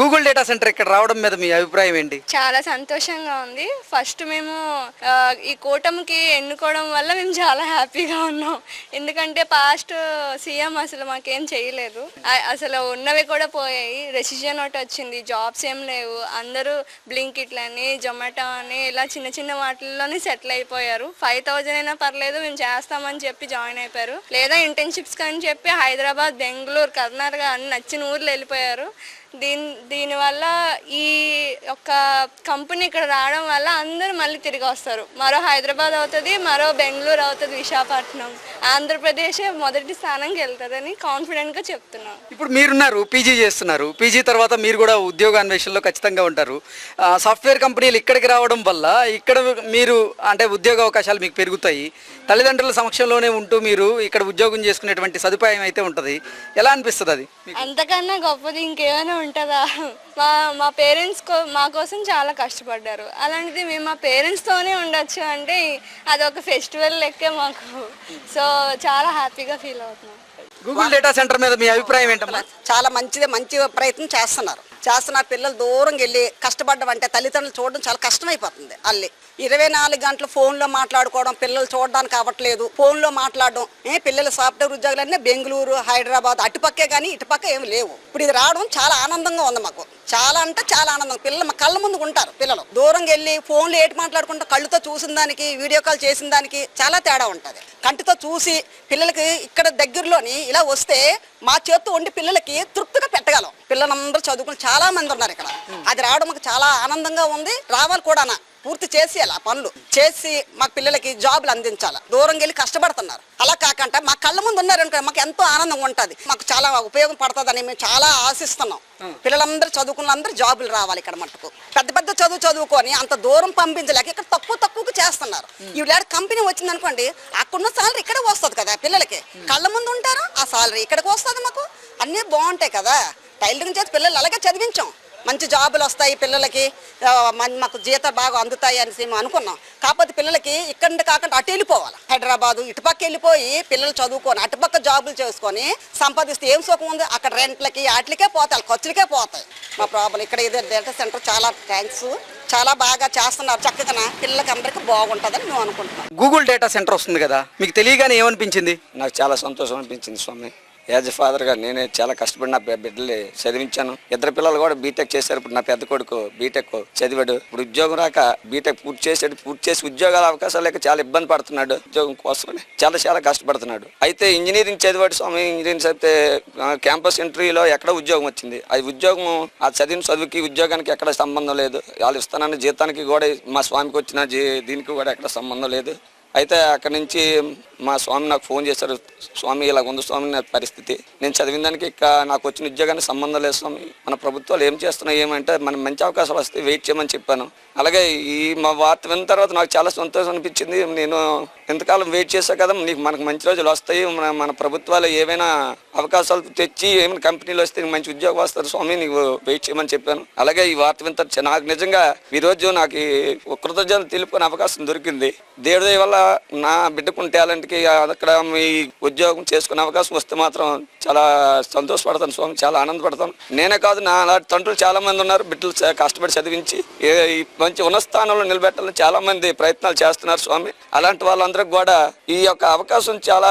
Google data centre ఇక్కడ రావడం మీద మీ అభిప్రాయం ఏంటి? చాలా సంతోషంగా ఉంది. ఫస్ట్ మేము ఆ, ఈ కూటమికి ఎన్నుకోవడం వల్ల మేము చాలా హ్యాపీగా ఉన్నాం. ఎందుకంటే పాస్ట్ సీఎం అసలు మాకేం చేయలేదు. ఆ- అసలు ఉన్నవి కూడా పోయాయి. రెసిజన్ ఒకటి వచ్చింది. జాబ్స్ ఏం లేవు. అందరూ బ్లింకిట్లని జొమాటో అని ఇలా చిన్న చిన్న వాటిల్లోనే సెటిల్ అయిపోయారు. ఫైవ్ థౌజండ్ అయినా పర్లేదు మేము చేస్తామని చెప్పి జాయిన్ అయిపోయారు. లేదా ఇంటర్న్షిప్స్ అని చెప్పి హైదరాబాద్ బెంగళూరు కర్ణాటక అన్ని నచ్చిన ఊర్లు వెళ్ళిపోయారు. దీని దీనివల్ల ఈ యొక్క కంపెనీ ఇక్కడ రావడం వల్ల అందరూ మళ్ళీ తిరిగి వస్తారు. మరో హైదరాబాద్ అవుతుంది మరో బెంగళూరు అవుతుంది విశాఖపట్నం. ఆంధ్రప్రదేశ్ మొదటి స్థానంకి వెళ్తుందని కాన్ఫిడెంట్గా చెప్తున్నాం ఇప్పుడు మీరున్నారు పీజీ చేస్తున్నారు. పీజీ తర్వాత మీరు కూడా ఉద్యోగ అన్వేషణలో ఖచ్చితంగా ఉంటారు. సాఫ్ట్వేర్ కంపెనీలు ఇక్కడికి రావడం వల్ల ఇక్కడ మీరు అంటే ఉద్యోగ అవకాశాలు మీకు పెరుగుతాయి. తల్లిదండ్రుల సమక్షంలోనే ఉంటూ మీరు ఇక్కడ ఉద్యోగం చేసుకునేటువంటి సదుపాయం అయితే ఉంటుంది. ఎలా అనిపిస్తుంది అది? అంతకన్నా గొప్పది ఇంకేమైనా ఉంటుందా? మా మా పేరెంట్స్ కో మా కోసం చాలా కష్టపడ్డారు. అలాంటిది మేము మా పేరెంట్స్తోనే ఉండొచ్చు అంటే అది ఒక ఫెస్టివల్ లెక్కే మాకు. సో చాలా హ్యాపీగా ఫీల్ అవుతున్నాం. గూగుల్ డేటా సెంటర్ మీద మీ అభిప్రాయం ఏంటమ్మా? చాలా మంచిది మంచి ప్రయత్నం చేస్తున్నారు. చేస్తున్నారు పిల్లలు దూరం వెళ్ళి కష్టపడ్డం అంటే తల్లిదండ్రులు చూడడం చాలా కష్టమైపోతుంది అల్లి. ఇరవై నాలుగు గంటలు ఫోన్లో మాట్లాడుకోవడం పిల్లలు చూడడానికి అవ్వట్లేదు. ఫోన్లో మాట్లాడడం ఏ పిల్లల సాఫ్ట్వేర్ ఉద్యోగాలన్నీ బెంగళూరు హైదరాబాద్ అటుపక్కే కానీ ఇటుపక్క ఏమి లేవు. ఇప్పుడు ఇది రావడం చాలా ఆనందంగా ఉంది మాకు. చాలా అంటే చాలా ఆనందం. పిల్లలు మా కళ్ళ ముందుకు ఉంటారు పిల్లలు. దూరం వెళ్ళి ఫోన్లో ఏటి మాట్లాడుకుంటూ కళ్ళుతో చూసిన దానికి వీడియో కాల్ చేసిన దానికి చాలా తేడా ఉంటుంది. కంటితో చూసి పిల్లలకి ఇక్కడ దగ్గరలోని ఇలా వస్తే మా చేత్తో వండి పిల్లలకి తృప్తిగా పెట్టగలం. పిల్లలందరూ చదువుకుని చాలా మంది ఉన్నారు ఇక్కడ. అది రావడం మాకు చాలా ఆనందంగా ఉంది. రావాలి కూడా పూర్తి చేసి అలా పనులు చేసి మా పిల్లలకి జాబులు అందించాలి. దూరం వెళ్ళి కష్టపడుతున్నారు. అలా కాకుండా మా కళ్ళ ముందు ఉన్నారనుకో మాకు ఎంతో ఆనందంగా ఉంటుంది. మాకు చాలా ఉపయోగం పడుతుందని మేము చాలా ఆశిస్తున్నాం. పిల్లలందరూ చదువుకున్న అందరూ జాబులు రావాలి ఇక్కడ మట్టుకు పెద్ద పెద్ద చదువు చదువుకొని అంత దూరం పంపించలేక ఇక్కడ తక్కువ తక్కువకు చేస్తున్నారు. ఈవిడ కంపెనీ వచ్చింది అనుకోండి అక్కడున్న సాలరీ ఇక్కడ వస్తుంది కదా పిల్లలకి. కళ్ళ ముందు ఉంటారు? ఆ సాలరీ ఇక్కడికి వస్తుంది మాకు. అన్నీ బాగుంటాయి కదా. టైలరింగ్ చేసి పిల్లలు అలాగే చదివించాం. మంచి జాబులు వస్తాయి పిల్లలకి. మాకు జీతాలు బాగా అందుతాయి అనేసి మేము అనుకున్నాం. కాకపోతే పిల్లలకి ఇక్కడ నుండి కాకుండా అటు వెళ్ళిపోవాలి. హైదరాబాదు ఇటుపక్క వెళ్ళిపోయి పిల్లలు చదువుకొని అటుపక్క జాబులు చేసుకొని సంపాదిస్తే ఏం సుఖం ఉంది? అక్కడ రెంట్లకి వాటికే పోతాయి ఖర్చులకే పోతాయి. మా ప్రాబ్లం ఇక్కడ ఇదే డేటా సెంటర్ చాలా థ్యాంక్స్ చాలా బాగా చేస్తున్నారు. చక్కగా పిల్లలకి అందరికీ బాగుంటుందని మేము అనుకుంటున్నాం. గూగుల్ డేటా సెంటర్ వస్తుంది కదా. మీకు తెలియగానే ఏమనిపించింది? నాకు చాలా సంతోషం అనిపించింది స్వామి. యాజ్ ఎ ఫాదర్గా నేనే చాలా కష్టపడి నా బిడ్డల్ని చదివించాను. ఇద్దరు పిల్లలు కూడా బీటెక్ చేశారు. ఇప్పుడు నా పెద్ద కొడుకు బీటెక్ చదివాడు. ఇప్పుడు ఉద్యోగం రాక బీటెక్ పూర్తి చేసాడు పూర్తి చేసి ఉద్యోగాల అవకాశాలు లేక చాలా ఇబ్బంది పడుతున్నాడు. ఉద్యోగం కోసమని చాలా చాలా కష్టపడుతున్నాడు. అయితే ఇంజనీరింగ్ చదివాడు స్వామి. ఇంజనీరింగ్ చదివితే క్యాంపస్ ఇంటర్వ్యూలో ఎక్కడ ఉద్యోగం వచ్చింది. అది ఉద్యోగం ఆ చదివిన చదువుకి ఉద్యోగానికి ఎక్కడ సంబంధం లేదు. వాళ్ళు ఇస్తానన్న జీతానికి కూడా మా స్వామికి వచ్చిన దీనికి కూడా ఎక్కడ సంబంధం లేదు. అయితే అక్కడి నుంచి మా స్వామి నాకు ఫోన్ చేశారు. స్వామి ఇలా ఉంది స్వామి నా పరిస్థితి. నేను చదివిన దానికి ఇక నాకు వచ్చిన ఉద్యోగానికి సంబంధం లేదు స్వామి. మన ప్రభుత్వాలు ఏం చేస్తున్నాయి ఏమంటే మనం మంచి అవకాశాలు వస్తే వెయిట్ చేయమని చెప్పాను. అలాగే ఈ మా వార్త విన్న తర్వాత నాకు చాలా సంతోషం అనిపించింది. నేను ఎంతకాలం వెయిట్ చేశా కదా నీకు మనకు మంచి రోజులు వస్తాయి. మన మన ప్రభుత్వాలు ఏమైనా అవకాశాలు తెచ్చి ఏమైనా కంపెనీలు వస్తే నీకు మంచి ఉద్యోగం వస్తారు స్వామి నీకు వెయిట్ చేయమని చెప్పాను. అలాగే ఈ వార్త వింత నాకు నిజంగా ఈ రోజు నాకు కృతజ్ఞతలు తెలుపుకునే అవకాశం దొరికింది. దేవుడి వల్ల నా బిడ్డకున్న టాలెంట్కి అక్కడ మీ ఉద్యోగం చేసుకునే అవకాశం వస్తే మాత్రం చాలా సంతోషపడతాను స్వామి చాలా ఆనందపడతాను. నేనే కాదు నా అలాంటి తండ్రులు చాలా మంది ఉన్నారు బిడ్డలు కష్టపడి చదివించి మంచి ఉన్న స్థానంలో నిలబెట్టాలని చాలా మంది ప్రయత్నాలు చేస్తున్నారు స్వామి. అలాంటి వాళ్ళందరికి కూడా ఈ యొక్క అవకాశం చాలా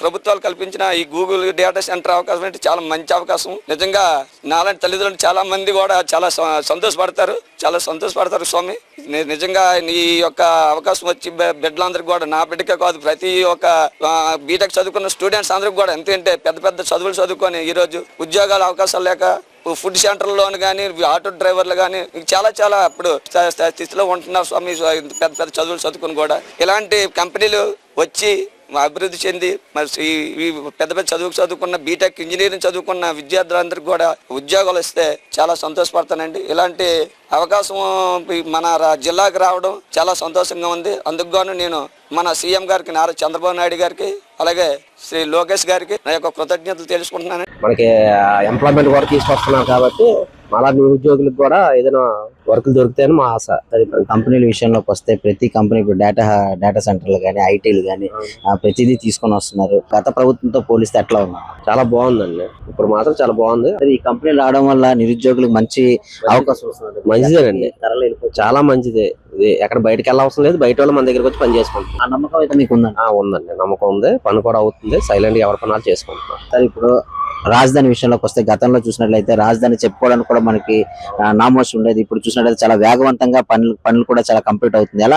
ప్రభుత్వాలు కల్పించిన ఈ గూగుల్ డేటా సెంటర్ అవకాశం అంటే చాలా మంచి అవకాశం. నిజంగా నాలాంటి తల్లిదండ్రులు చాలా మంది కూడా చాలా స- సంతోషపడతారు చాలా సంతోషపడతారు స్వామి. నిజంగా ఈ యొక్క అవకాశం వచ్చి బిడ్డలందరికీ కూడా నా బిడ్డకే కాదు ప్రతి ఒక్క బీటెక్ చదువుకున్న స్టూడెంట్స్ అందరికి కూడా ఎందుకంటే పెద్ద పెద్ద చదువులు చదువుకొని ఈరోజు ఉద్యోగాల అవకాశాలు లేక ఫుడ్ సెంటర్లోను కానీ ఆటో డ్రైవర్లు కానీ చాలా చాలా ఇప్పుడు స్థితిలో ఉంటున్నారు స్వామి పెద్ద పెద్ద చదువులు చదువుకుని కూడా. ఇలాంటి కంపెనీలు వచ్చి అభివృద్ధి చెంది మరి ఈ- పెద్ద పెద్ద చదువుకు చదువుకున్న బీటెక్ ఇంజనీరింగ్ చదువుకున్న విద్యార్థులందరికీ కూడా ఉద్యోగాలు ఇస్తే చాలా సంతోషపడతానండి. ఇలాంటి అవకాశం మన రా- జిల్లాకు రావడం చాలా సంతోషంగా ఉంది. అందుకు గాను నేను మన సీఎం గారికి నారా చంద్రబాబు నాయుడు గారికి అలాగే శ్రీ లోకేష్ గారికి నా యొక్క కృతజ్ఞతలు తెలుసుకుంటున్నాను మనకి ఎంప్లాయ్మెంట్ కూడా తీసుకొస్తున్నాం కాబట్టి మళ్ళా నిరుద్యోగులకు కూడా ఏదైనా వర్కులు దొరుకుతాయని మా ఆశ. కంపెనీల విషయంలోకి వస్తే ప్రతి కంపెనీ ఇప్పుడు డేటా డేటా సెంటర్లు కానీ ఐటీలు కానీ ప్రతిదీ తీసుకొని వస్తున్నారు. గత ప్రభుత్వంతో పోలిస్తే ఎట్లా ఉన్నారు చాలా బాగుందండి. ఇప్పుడు మాత్రం చాలా బాగుంది. ఈ కంపెనీ రావడం వల్ల నిరుద్యోగులకు మంచి అవకాశం వస్తుంది మంచిదేనండి. చాలా మంచిదే. ఇది ఎక్కడ బయటకు వెళ్ళవసరం లేదు. బయట వాళ్ళు మన దగ్గరికి వచ్చి పని చేసుకుంటున్నాం ఆ నమ్మకం అయితే మీకు ఉందండి? ఆ, ఉందండి. నమ్మకం ఉంది. పని కూడా అవుతుంది. సైలెంట్గా ఎవరి పనాలు చేసుకుంటున్నాం సార్ ఇప్పుడు రాజధాని విషయంలోకి వస్తే గతంలో చూసినట్లయితే రాజధాని చెప్పుకోవడానికి కూడా మనకి ఆ, నామోషి ఉండేది. ఇప్పుడు చూసినట్లయితే చాలా వేగవంతంగా పనులు పనులు కూడా చాలా కంప్లీట్ అవుతుంది. ఎలా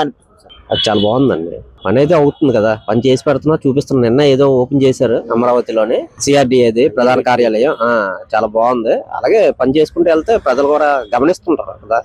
అది చాలా బాగుందండి. పని అయితే అవుతుంది కదా. పని చేసి పెడుతున్నా చూపిస్తున్నా. నిన్న ఏదో ఓపెన్ చేశారు అమరావతిలోనే సిఆర్డిఏది ప్రధాన కార్యాలయం. ఆ చాలా బాగుంది. అలాగే పని చేసుకుంటూ వెళ్తే ప్రజలు కూడా గమనిస్తుంటారు కదా.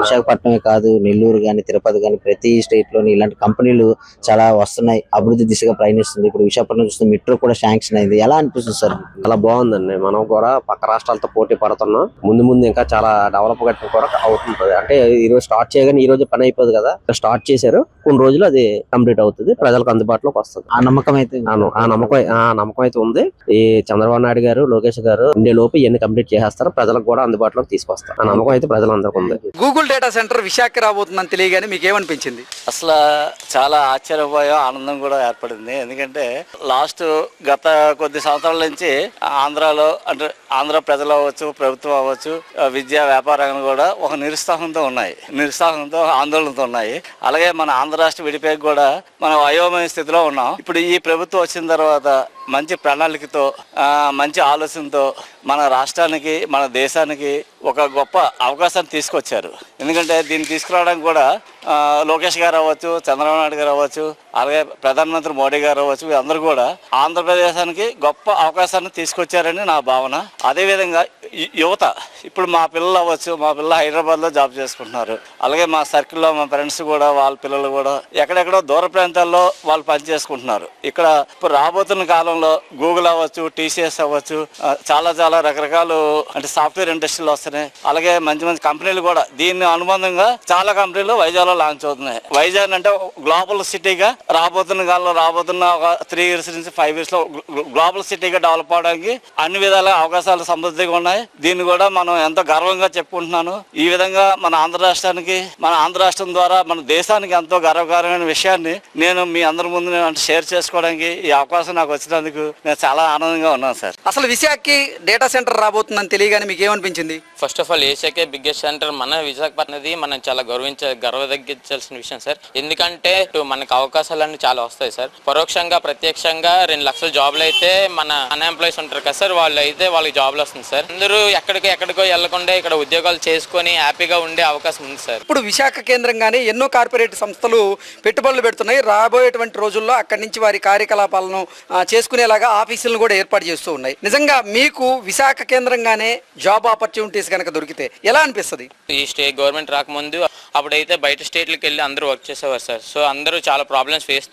విశాఖపట్నమే కాదు నెల్లూరు గాని తిరుపతి గాని ప్రతి స్టేట్లోని ఇలాంటి కంపెనీలు చాలా వస్తున్నాయి. అభివృద్ధి దిశగా ప్రయాణిస్తుంది. ఇప్పుడు విశాఖపట్నం చూస్తే మెట్రో కూడా శాంక్షన్ అయింది. ఎలా అనిపిస్తుంది సార్? చాలా బాగుందండి. మనం కూడా పక్క రాష్ట్రాలతో పోటీ పడుతున్నాం. ముందు ముందు ఇంకా చాలా డెవలప్ గట్టి కూడా అవుతుంది అంటే ఈ రోజు స్టార్ట్ చేయగానే ఈ రోజు పని అయిపోదు కదా. స్టార్ట్ చేశారు. కొన్ని రోజులు అది కంప్లీట్ అవుతుంది ప్రజలకు అందుబాటులోకి వస్తుంది. ఆ నమ్మకం అయితే ఆ నమ్మకం ఆ నమ్మకం అయితే ఉంది. ఈ చంద్రబాబు నాయుడు గారు లోకేష్ గారు ఉండే లోపు ఇవన్నీ కంప్లీట్ చేసేస్తారు ప్రజలకు కూడా అందుబాటులోకి తీసుకొస్తారు. ఆ నమ్మకం అయితే ప్రజలందరికీ ఉంది. గూగుల్ డేటా సెంటర్ విశాఖ రాబోతుందని తెలియగానే మీకు ఏమనిపించింది అసలు చాలా ఆశ్చర్యపోయాం ఆనందం కూడా ఏర్పడింది. ఎందుకంటే లాస్ట్ గత కొద్ది సంవత్సరాల నుంచి ఆంధ్రాలో అంటే ఆంధ్ర ప్రజలు అవ్వచ్చు ప్రభుత్వం అవ్వచ్చు విద్యా వ్యాపార రంగం కూడా ఒక నిరుత్సాహంతో ఉన్నాయి. నిరుత్సాహంతో ఆందోళనతో ఉన్నాయి. అలాగే మన ఆంధ్ర రాష్ట్ర విడిపోయి కూడా మనం అయోమయ స్థితిలో ఉన్నాం. ఇప్పుడు ఈ ప్రభుత్వం వచ్చిన తర్వాత మంచి ప్రణాళికతో మంచి ఆలోచనతో మన రాష్ట్రానికి మన దేశానికి ఒక గొప్ప అవకాశాన్ని తీసుకొచ్చారు. ఎందుకంటే దీన్ని తీసుకురావడానికి కూడా లోకేష్ గారు అవ్వచ్చు చంద్రబాబు నాయుడు గారు అవ్వచ్చు అలాగే ప్రధానమంత్రి మోడీ గారు అవ్వచ్చు అందరూ కూడా ఆంధ్రప్రదేశానికి గొప్ప అవకాశాన్ని తీసుకొచ్చారని నా భావన. అదేవిధంగా యువత ఇప్పుడు మా పిల్లలు అవ్వచ్చు మా పిల్లలు హైదరాబాద్లో జాబ్ చేసుకుంటున్నారు. అలాగే మా సర్కిల్లో మా ఫ్రెండ్స్ కూడా వాళ్ళ పిల్లలు కూడా ఎక్కడెక్కడో దూర ప్రాంతాల్లో వాళ్ళు పని చేసుకుంటున్నారు. ఇక్కడ ఇప్పుడు రాబోతున్న కాలంలో గూగుల్ అవ్వచ్చు టీసీఎస్ అవ్వచ్చు చాలా చాలా రకరకాలు అంటే సాఫ్ట్వేర్ ఇండస్ట్రీలు వస్తున్నాయి. అలాగే మంచి మంచి కంపెనీలు కూడా దీన్ని అనుబంధంగా చాలా కంపెనీలు వైజాగ్లో లాంచ్ అవుతున్నాయి. వైజాగ్ అంటే గ్లోబల్ సిటీగా రాబోతున్న కాలంలో రాబోతున్న ఒక త్రీ ఇయర్స్ నుంచి ఫైవ్ ఇయర్స్లో గ్లోబల్ సిటీగా డెవలప్ అవడానికి అన్ని విధాల అవకాశాలు సమృద్ధిగా ఉన్నాయి. దీన్ని కూడా మనం ఎంతో గర్వంగా చెప్పుకుంటున్నాను. ఈ విధంగా మన ఆంధ్ర రాష్ట్రానికి మన ఆంధ్ర రాష్ట్రం ద్వారా మన దేశానికి ఎంతో గర్వకారమైన విషయాన్ని నేను మీ అందరి ముందు నేను షేర్ చేసుకోవడానికి ఈ అవకాశం నాకు వచ్చినందుకు నేను చాలా ఆనందంగా ఉన్నాను సార్. అసలు విశాఖకి డేటా సెంటర్ రాబోతుందని తెలియగానే మీకు ఏమనిపించింది? ఫస్ట్ ఆఫ్ ఆల్ ఏషియాకే బిగ్గెస్ట్ సెంటర్ మన విశాఖపట్నది మనం చాలా గౌరవించ గర్వ తగ్గించాల్సిన విషయం సార్. ఎందుకంటే ఇటు మనకు అవకాశాలన్నీ చాలా వస్తాయి సార్. పరోక్షంగా ప్రత్యక్షంగా రెండు లక్షల జాబ్లు అయితే మన అన్ఎంప్లాయీస్ ఉంటారు కదా సార్ వాళ్ళు అయితే వాళ్ళకి జాబ్లు వస్తుంది సార్. అందరూ ఎక్కడికో ఎక్కడికో వెళ్ళకుండా ఇక్కడ ఉద్యోగాలు చేసుకొని హ్యాపీగా ఉండే అవకాశం ఉంది సార్. ఇప్పుడు విశాఖ కేంద్రంగానే ఎన్నో కార్పొరేట్ సంస్థలు పెట్టుబడులు పెడుతున్నాయి. రాబోయేటువంటి రోజుల్లో అక్కడి నుంచి వారి కార్యకలాపాలను చేసుకునేలాగా ఆఫీసులను కూడా ఏర్పాటు చేస్తూ ఉన్నాయి. నిజంగా మీకు విశాఖ కేంద్రంగానే జాబ్ ఆపర్చునిటీస్ కనుక దొరికితే ఎలా అనిపిస్తుంది? ఈ స్టేట్ గవర్నమెంట్ రాకముందు అప్పుడైతే బయట స్టేట్లకు వెళ్ళి అందరూ వర్క్ చేసేవారు సార్. సో అందరూ చాలా ప్రాబ్లమ్స్ ఫేస్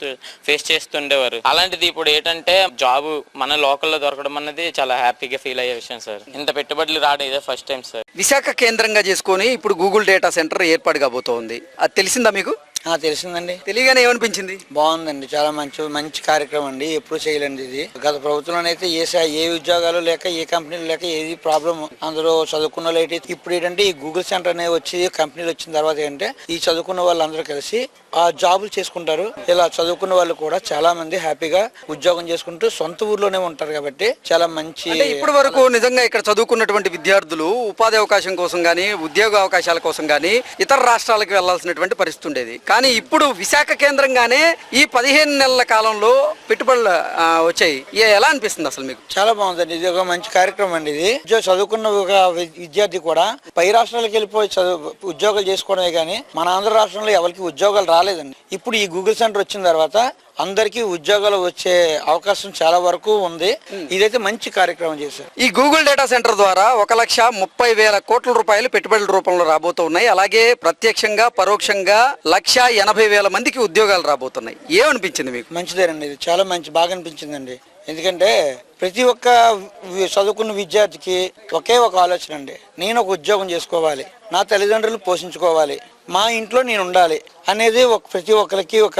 ఫేస్ చేస్తుండేవారు. అలాంటిది ఇప్పుడు ఏంటంటే జాబ్ మన లోకల్లో దొరకడం అన్నది చాలా హ్యాపీగా ఫీల్ అయ్యే విషయం సార్. ఇంత పెట్టుబడులు రావడం ఇదే ఫస్ట్ టైం సార్. విశాఖ కేంద్రంగా చేసుకొని ఇప్పుడు గూగుల్ డేటా సెంటర్ ఏర్పాటు కాబోతోంది. అది తెలిసిందా మీకు? తెలిసిందండి. తెలియగానే ఏమనిపించింది? బాగుందండి. చాలా మంచి మంచి కార్యక్రమం అండి. ఎప్పుడు చేయలేండి ఇది. గత ప్రభుత్వంలోనైతే ఏ సా- ఏ ఉద్యోగాలు లేక ఏ కంపెనీలు లేక ఏది ప్రాబ్లం అందరూ చదువుకున్న వాళ్ళు ఏంటి ఇప్పుడు ఏంటంటే ఈ గూగుల్ సెంటర్ అనేవి వచ్చి కంపెనీలు వచ్చిన తర్వాత ఏంటంటే ఈ చదువుకున్న వాళ్ళందరూ కలిసి ఆ జాబులు చేసుకుంటారు. ఇలా చదువుకున్న వాళ్ళు కూడా చాలా మంది హ్యాపీగా ఉద్యోగం చేసుకుంటూ సొంత ఊర్లోనే ఉంటారు కాబట్టి చాలా మంచి అంటే ఇప్పటి వరకు నిజంగా ఇక్కడ చదువుకున్నటువంటి విద్యార్థులు ఉపాధి అవకాశం కోసం కానీ ఉద్యోగ అవకాశాల కోసం కానీ ఇతర రాష్ట్రాలకు వెళ్ళాల్సినటువంటి పరిస్థితి ఉండేది. కానీ ఇప్పుడు విశాఖ కేంద్రంగానే ఈ పదిహేను నెలల కాలంలో పెట్టుబడులు వచ్చాయి. ఎలా అనిపిస్తుంది అసలు మీకు? చాలా బాగుందండి. ఇది ఒక మంచి కార్యక్రమం అండి ఇది. చదువుకున్న ఒక విద్యార్థి కూడా పై రాష్ట్రాలకు వెళ్ళిపోయి చదువు ఉద్యోగాలు చేసుకోవడమే కానీ మన ఆంధ్ర రాష్ట్రంలో ఎవరికి ఉద్యోగాలు రాలేదండి. ఇప్పుడు ఈ గూగుల్ సెంటర్ వచ్చిన తర్వాత అందరికీ ఉద్యోగాలు వచ్చే అవకాశం చాలా వరకు ఉంది. ఇదైతే మంచి కార్యక్రమం చేశారు. ఈ గూగుల్ డేటా సెంటర్ ద్వారా ఒక లక్ష ముప్పై వేల కోట్ల రూపాయలు పెట్టుబడుల రూపంలో రాబోతున్నాయి. అలాగే ప్రత్యక్షంగా పరోక్షంగా లక్ష ఎనభై వేల మందికి ఉద్యోగాలు రాబోతున్నాయి. ఏమనిపించింది మీకు? మంచిదేనండి. ఇది చాలా మంచి బాగా అనిపించిందండి. ఎందుకంటే ప్రతి ఒక్క చదువుకున్న విద్యార్థికి ఒకే ఒక ఆలోచన అండి. నేను ఒక ఉద్యోగం చేసుకోవాలి. నా తల్లిదండ్రులు పోషించుకోవాలి. మా ఇంట్లో నేను ఉండాలి అనేది ఒక ప్రతి ఒక్కరికి ఒక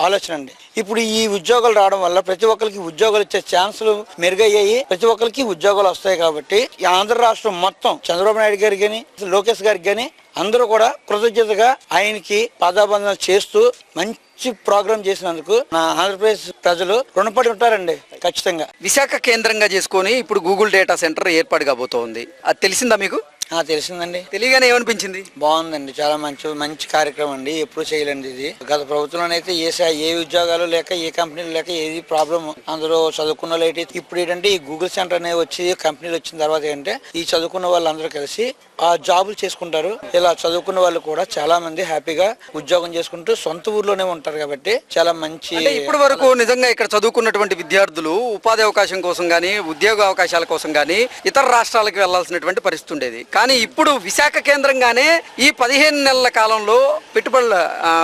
ఆలోచన అండి. ఇప్పుడు ఈ ఉద్యోగాలు రావడం వల్ల ప్రతి ఒక్కరికి ఉద్యోగాలు ఇచ్చే ఛాన్సులు మెరుగయ్యాయి. ప్రతి ఒక్కరికి ఉద్యోగాలు వస్తాయి కాబట్టి ఈ ఆంధ్ర రాష్ట్రం మొత్తం చంద్రబాబు నాయుడు గారికి కానీ లోకేష్ గారికి కానీ అందరూ కూడా కృతజ్ఞతగా ఆయనకి పాదాబంధన చేస్తూ మంచి మంచి ప్రోగ్రామ్ చేసినందుకు నా ఆంధ్రప్రదేశ్ ప్రజలు రుణపడి ఉంటారండి ఖచ్చితంగా. విశాఖ కేంద్రంగా చేసుకొని ఇప్పుడు గూగుల్ డేటా సెంటర్ ఏర్పాటు కాబోతోంది. అది తెలిసిందా మీకు? తెలిసిందండి. తెలియగానే ఏమనిపించింది? బాగుందండి. చాలా మంచి మంచి కార్యక్రమం అండి. ఎప్పుడు చేయలేండి ఇది. గత ప్రభుత్వంలో అయితే ఏ సా- ఏ ఉద్యోగాలు లేక ఏ కంపెనీలు లేక ఏది ప్రాబ్లం అందులో చదువుకున్న వాళ్ళు ఏంటి ఇప్పుడు ఏంటంటే ఈ గూగుల్ సెంటర్ అనేవి వచ్చి కంపెనీలు వచ్చిన తర్వాత ఏంటంటే ఈ చదువుకున్న వాళ్ళందరూ కలిసి ఆ జాబులు చేసుకుంటారు. ఇలా చదువుకున్న వాళ్ళు కూడా చాలా మంది హ్యాపీగా ఉద్యోగం చేసుకుంటూ సొంత ఊర్లోనే ఉంటారు కాబట్టి చాలా మంచి అంటే ఇప్పటి వరకు నిజంగా ఇక్కడ చదువుకున్నటువంటి విద్యార్థులు ఉపాధి అవకాశం కోసం కానీ ఉద్యోగ అవకాశాల కోసం కానీ ఇతర రాష్ట్రాలకు వెళ్ళాల్సినటువంటి పరిస్థితి ఉండేది. కానీ కానీ ఇప్పుడు విశాఖ కేంద్రంగానే ఈ పదిహేను నెలల కాలంలో పెట్టుబడులు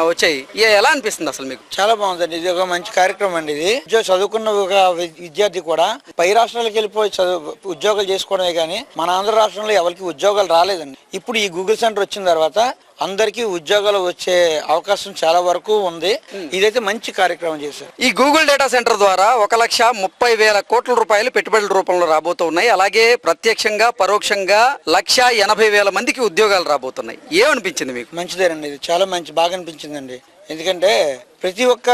వచ్చాయి. ఎలా అనిపిస్తుంది అసలు మీకు? చాలా బాగుందండి. ఇది ఒక మంచి కార్యక్రమం అండి ఇది. చదువుకున్న ఒక వి- విద్యార్థి కూడా పై రాష్ట్రాలకు వెళ్ళిపోయి చదువు ఉద్యోగాలు చేసుకోవడమే కానీ మన ఆంధ్ర రాష్ట్రంలో ఎవరికి ఉద్యోగాలు రాలేదండి. ఇప్పుడు ఈ గూగుల్ సెంటర్ వచ్చిన తర్వాత అందరికీ ఉద్యోగాలు వచ్చే అవకాశం చాలా వరకు ఉంది. ఇదైతే మంచి కార్యక్రమం చేశారు. ఈ గూగుల్ డేటా సెంటర్ ద్వారా ఒక లక్ష ముప్పై వేల కోట్ల రూపాయలు పెట్టుబడుల రూపంలో రాబోతున్నాయి. అలాగే ప్రత్యక్షంగా పరోక్షంగా లక్ష ఎనభై వేల మందికి ఉద్యోగాలు రాబోతున్నాయి. ఏమనిపించింది మీకు? మంచిదేనండి. ఇది చాలా మంచి బాగా అనిపించిందండి. ఎందుకంటే ప్రతి ఒక్క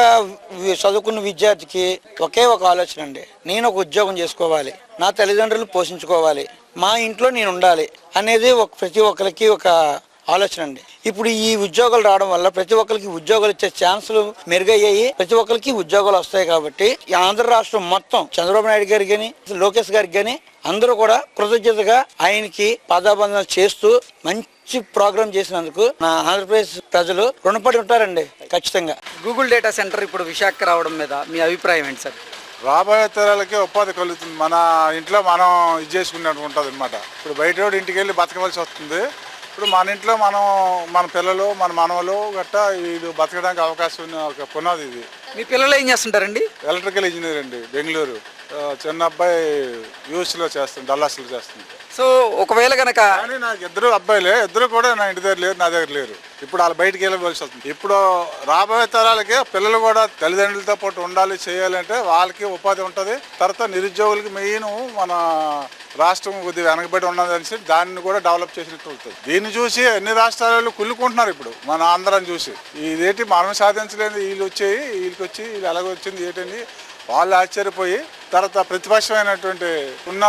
చదువుకున్న విద్యార్థికి ఒకే ఒక ఆలోచన అండి. నేను ఒక ఉద్యోగం చేసుకోవాలి. నా తల్లిదండ్రులు పోషించుకోవాలి. మా ఇంట్లో నేను ఉండాలి అనేది ఒక ప్రతి ఒక్కరికి ఒక ఆలోచన అండి. ఇప్పుడు ఈ ఉద్యోగాలు రావడం వల్ల ప్రతి ఒక్కరికి ఉద్యోగాలు ఇచ్చే ఛాన్సులు మెరుగయ్యాయి. ప్రతి ఒక్కరికి ఉద్యోగాలు వస్తాయి కాబట్టి ఈ ఆంధ్ర రాష్ట్రం మొత్తం చంద్రబాబు నాయుడు గారికి కానీ లోకేష్ గారికి కానీ అందరూ కూడా కృతజ్ఞతగా ఆయనకి పాదాబంధన చేస్తూ మంచి ప్రోగ్రామ్ చేసినందుకు నా ఆంధ్రప్రదేశ్ ప్రజలు రుణపడి ఉంటారండి ఖచ్చితంగా. గూగుల్ డేటా సెంటర్ ఇప్పుడు విశాఖ రావడం మీద మీ అభిప్రాయం ఏంటి సార్? రాబోయే తరాలకి ఉపాధి కలుగుతుంది. మన ఇంట్లో మనం ఇది చేసుకున్నట్టు ఉంటుంది అనమాట ఇప్పుడు బయట ఇంటికి వెళ్ళి బతకవలసి వస్తుంది. ఇప్పుడు మన ఇంట్లో మనం మన పిల్లలు మన మనవలు గట్టా వీళ్ళు బతకడానికి అవకాశం ఉన్న ఒక పునాది ఇది. మీ పిల్లలు ఏం చేస్తుంటారండి? ఎలక్ట్రికల్ ఇంజనీర్ అండి బెంగళూరు. చిన్న అబ్బాయి యూఎస్లో చేస్తుంది డల్లాస్లో చేస్తుంది. సో ఒకవేళ కనుక కానీ నాకు ఇద్దరు అబ్బాయిలే. ఇద్దరు కూడా నా ఇంటి దగ్గర లేరు నా దగ్గర లేరు. ఇప్పుడు వాళ్ళు బయటికి వెళ్ళవలసి వస్తుంది. ఇప్పుడు రాబోయే తరాలకి పిల్లలు కూడా తల్లిదండ్రులతో పాటు ఉండాలి చేయాలంటే వాళ్ళకి ఉపాధి ఉంటుంది. తర్వాత నిరుద్యోగులకి మెయిన్ మన రాష్ట్రం కొద్దిగా వెనకబడి ఉన్నదని దాన్ని కూడా డెవలప్ చేసినట్టు అవుతుంది. దీన్ని చూసి అన్ని రాష్ట్రాలు కుళ్ళుకుంటున్నారు ఇప్పుడు? మన ఆంధ్రాన్ని చూసి. ఇదేంటి మనం సాధించలేదు వీళ్ళు వచ్చాయి వీళ్ళకి వచ్చి వీళ్ళు ఎలాగ వచ్చింది ఏంటని వాళ్ళు ఆశ్చర్యపోయి తర్వాత ప్రతిపక్షమైనటువంటి ఉన్న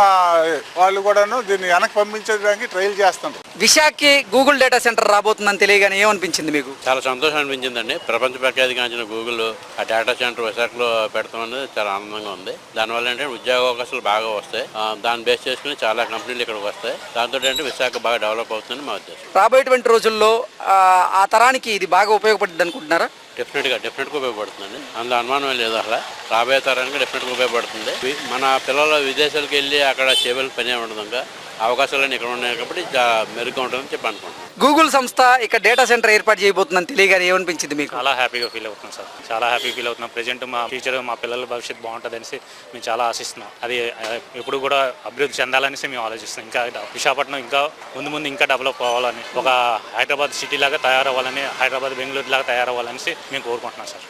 వాళ్ళు కూడాను దీన్ని వెనక్కి పంపించడానికి ట్రయల్ చేస్తుంటారు విశాఖకి గూగుల్ డేటా సెంటర్ రాబోతుందని తెలియగానే ఏమనిపించింది మీకు? చాలా సంతోషం అనిపించిందండి. ప్రపంచ ప్రఖ్యాతిగాంచిన గూగుల్ ఆ డేటా సెంటర్ విశాఖలో పెడతాం అనేది చాలా ఆనందంగా ఉంది. దానివల్ల ఏంటంటే ఉద్యోగ అవకాశాలు బాగా వస్తాయి. ఆ, దాన్ని బేస్ చేసుకుని చాలా కంపెనీలు ఇక్కడికి వస్తాయి. దాంతో ఏంటంటే విశాఖ బాగా డెవలప్ అవుతుందని మా ఉద్దేశం. రాబోయేటువంటి రోజుల్లో ఆ, ఆ తరానికి ఇది బాగా ఉపయోగపడుతుంది అనుకుంటున్నారా? డెఫినెట్గా డెఫినెట్గా ఉపయోగపడుతుందండి. అందులో అనుమానం లేదు అసలు. రాబోయే తరానికి డెఫినెట్గా ఉపయోగపడుతుంది. మన పిల్లలు విదేశాలకు వెళ్ళి అక్కడ చేయవలసిన పని ఉండదు ఇంకా అవకాశాలన్నీ ఇక్కడ ఉన్నాయి కాబట్టి మెరుగ్గా ఉంటుందని చెప్పి అనుకుంటున్నాను. గూగుల్ సంస్థ ఇక్కడ డేటా సెంటర్ ఏర్పాటు చేయబోతుందని తెలియగానే ఏమనిపించింది మీకు? చాలా హ్యాపీగా ఫీల్ అవుతున్నాం సార్. చాలా హ్యాపీ ఫీల్ అవుతున్నాం. ప్రజెంట్ మా ఫ్యూచర్ మా పిల్లల భవిష్యత్తు బాగుంటుంది అనేసి మేము చాలా ఆశిస్తున్నాం. అది ఎప్పుడు కూడా అభివృద్ధి చెందాలనేసి మేము ఆలోచిస్తున్నాం. ఇంకా విశాఖపట్నం ఇంకా ముందు ముందు ఇంకా డెవలప్ అవ్వాలని ఒక హైదరాబాద్ సిటీ లాగా తయారవ్వాలని హైదరాబాద్ బెంగళూరు లాగా తయారవ్వాలనేసి మేము కోరుకుంటున్నాం సార్.